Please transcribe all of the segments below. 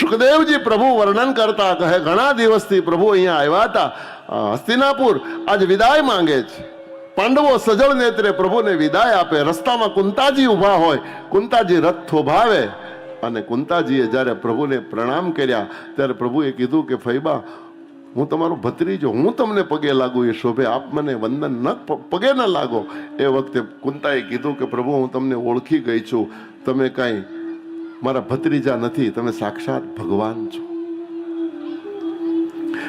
સુખદેવજી પ્રભુ વર્ણન કરતા કહે, ઘણા દિવસથી પ્રભુ અહીંયા આવ્યા હતા. હસ્તિનાપુર આજ વિદાય માંગે છે. પાંડવો સજળ નેત્રે પ્રભુને વિદાય આપે. રસ્તામાં કુંતાજી ઊભા હોય, કુંતાજી રથ થોભાવે. અને કુંતાજીએ જ્યારે પ્રભુને પ્રણામ કર્યા, ત્યારે પ્રભુએ કીધું કે, ફૈબા, હું તમારો ભત્રીજો, હું તમને પગે લાગુ, એ શોભે. આપ મને વંદન ન, પગે ન લાગો. એ વખતે કુંતાએ કીધું કે, પ્રભુ, હું તમને ઓળખી ગઈ છું. તમે કાંઈ મારા ભત્રીજા નથી, તમે સાક્ષાત ભગવાન છો.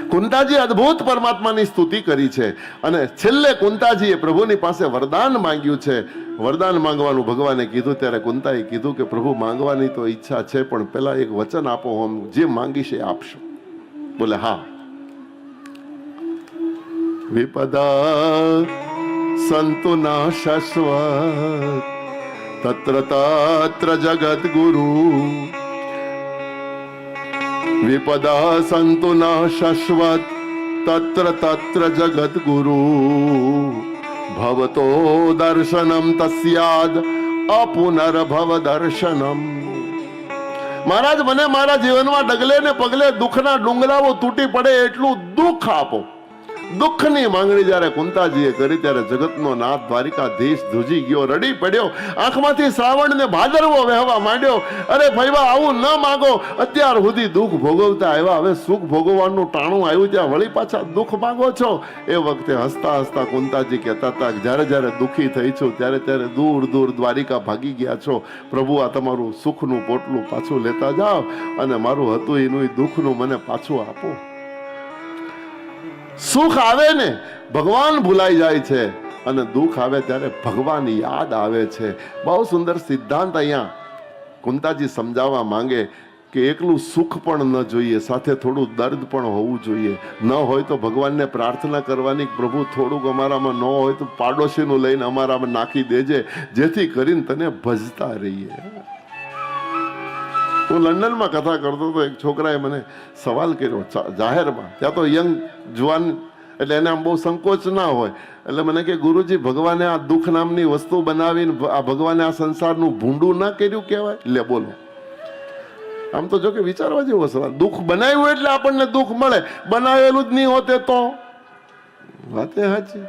કુંતાજી અદ્ભુત પરમાત્માની સ્તુતિ કરી છે અને છેલ્લે કુંતાજીએ પ્રભુની પાસે વરદાન માંગ્યું છે. વરદાન માંગવાનું ભગવાને કીધું, ત્યારે કુંતાએ કીધું કે પ્રભુ, માંગવાની તો ઈચ્છા છે, પણ પેલા એક વચન આપો હું જે માંગીશ એ આપશો. બોલે, હા. વિપદા સંતુ ના શાશ્વત તત્ર જગત ગુરુ વિપદા સંતુ ન શાશ્વત તત્ર તત્ર જગત ગુરુ ભવતો દર્શનમ તસ્યાદ અપુનર્ભવ દર્શનમ મહારાજ મને મારા જીવનમાં ડગલે ને પગલે દુઃખના ડુંગરાઓ તૂટી પડે એટલું દુઃખ આપો. દુઃખની માંગણી જ્યારે કુંતાજીએ કરી, ત્યારે જગતનો નાથ દ્વારિકાધીશ ધ્રુજી ગયો, રડી પડ્યો. આંખમાંથી શ્રાવણને ભાદરવો વહેવા માંડ્યો. અરે ભાઈવા, આવું ન માગો. અત્યાર સુધી દુઃખ ભોગવતા આવ્યા. હવે સુખ ભોગવવાનું ટાણું આવ્યું ત્યાં. વળી પાછા દુઃખ માગો છો? એ વખતે હસતા હસતા કુંતાજી કહેતા હતા જ્યારે જ્યારે દુઃખી થઈ છું, ત્યારે ત્યારે દૂર દૂર દ્વારિકા ભાગી ગયા છો. પ્રભુ, આ તમારું સુખનું પોટલું પાછું લેતા જાઓ અને મારું હતું એનું દુઃખનું મને પાછું આપો. સુખ આવે ને? ભગવાન ભૂલાઈ જાય છે. અને દુઃખ આવે ત્યારે ભગવાન યાદ આવે છે. બહુ સુંદર સિદ્ધાંત અહીંયા કુંતાજી સમજાવવા માંગે કે એકલું સુખ પણ ન જોઈએ, સાથે થોડું દર્દ પણ હોવું જોઈએ. ન હોય તો ભગવાનને પ્રાર્થના કરવાની પ્રભુ, થોડુંક અમારામાં ન હોય તો પાડોશીનું લઈને અમારામાં નાખી દેજે, જેથી કરીને તને ભજતા રહીએ. હું લંડનમાં કથા કરતો તો એક છોકરાએ મને સવાલ કર્યો જાહેરમાં? ત્યાં તો યંગ જુવાન, એટલે એને આમ બહુ સંકોચ ના હોય. એટલે મને કે, ગુરુજી, ભગવાને આ દુઃખ નામની વસ્તુ બનાવીને, આ ભગવાને આ સંસારનું ભૂંડું ના કર્યું કહેવાય? લે, બોલો. આમ તો જો કે વિચારવા જેવો સવાલ. દુઃખ બનાવ્યું એટલે આપણને દુઃખ મળે. બનાવેલું જ નહીં હોતે તો. વાતે સાચી.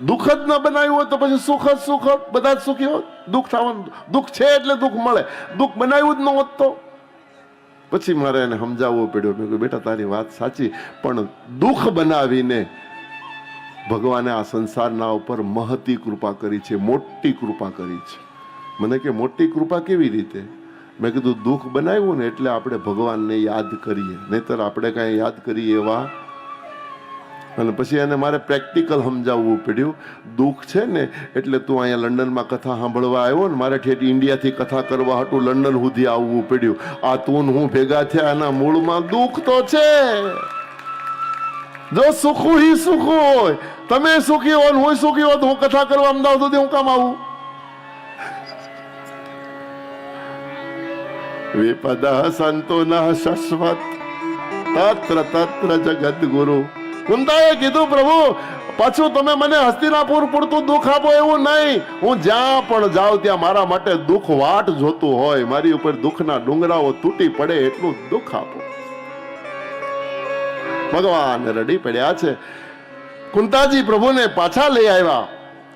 દુઃખ જ ન બનાવ્યું હોય તો પછી સુખ જ સુખ જ બધા જ સુખી હોત દુઃખ થવાનું દુઃખ છે એટલે દુઃખ મળે. દુઃખ બનાવ્યું જ ન હોત તો? પછી મારે એને સમજાવવું પડ્યું. મેં કહ્યું બેટા, તારી વાત સાચી, પણ દુઃખ બનાવીને ભગવાને આ સંસારના ઉપર મહતી કૃપા કરી છે, મોટી કૃપા કરી છે. મને કે, મોટી કૃપા કેવી રીતે? મેં કીધું, દુઃખ બનાવ્યું ને એટલે આપણે ભગવાનને યાદ કરીએ. નહીતર આપણે કાંઈ યાદ કરીએ એવા અને પછી એને મારે પ્રેક્ટિકલ સમજાવવું પડ્યું. દુઃખ છે ને, એટલે તું અહીંયા લંડનમાં કથા સાંભળવા આવ્યો ને, મારે ઠેઠ ઇન્ડિયાથી કથા કરવા હતું, લંડન સુધી આવવું પડ્યું. આ તું હું ભેગા થયા એના મૂળમાં દુઃખ તો છે. જો સુખું હી સુખ હોય, તમે સુખી હો હું સુખી હો તો હું કથા કરવા અમદાવાદ સુધી હું કામ આવું? વિપદ સંતો ના શશ્વત, તત્ર તત્ર જગત કુંતાએ કીધું, પ્રભુ, પાછું તમે મને હસ્તિનાપુર પૂરતું દુઃખ આપો એવું નહીં. હું જ્યાં પણ જાઉં ત્યાં મારા માટે દુઃખ વાટ જોતું હોય. મારી ઉપર દુઃખના ડુંગરાઓ તૂટી પડે એટલું દુઃખ આપો. ભગવાન રડી પડ્યા છે. કુંતાજી પ્રભુને પાછા લઈ આવ્યા.